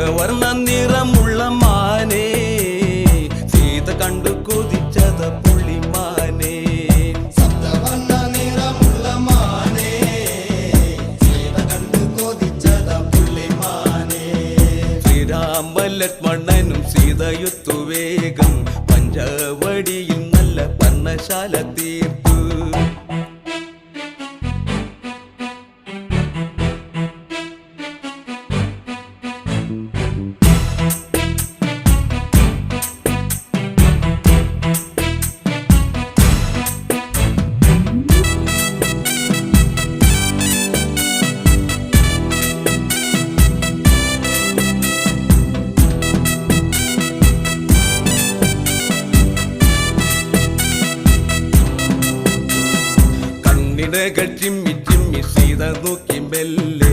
രക്തവർണ നിറമുള്ള മാനേ സീത കണ്ടു കൊതിച്ചത പുള്ളിമാനേ. ലക്ഷ്മണനും സീതയുത്തു വേഗം. പഞ്ചവടിയിൽ നല്ല പർണശാല തീർത്തു. കണ്ണിടകൾ ചിമ്മി ചിമ്മി സീത നോക്കി മെല്ലെ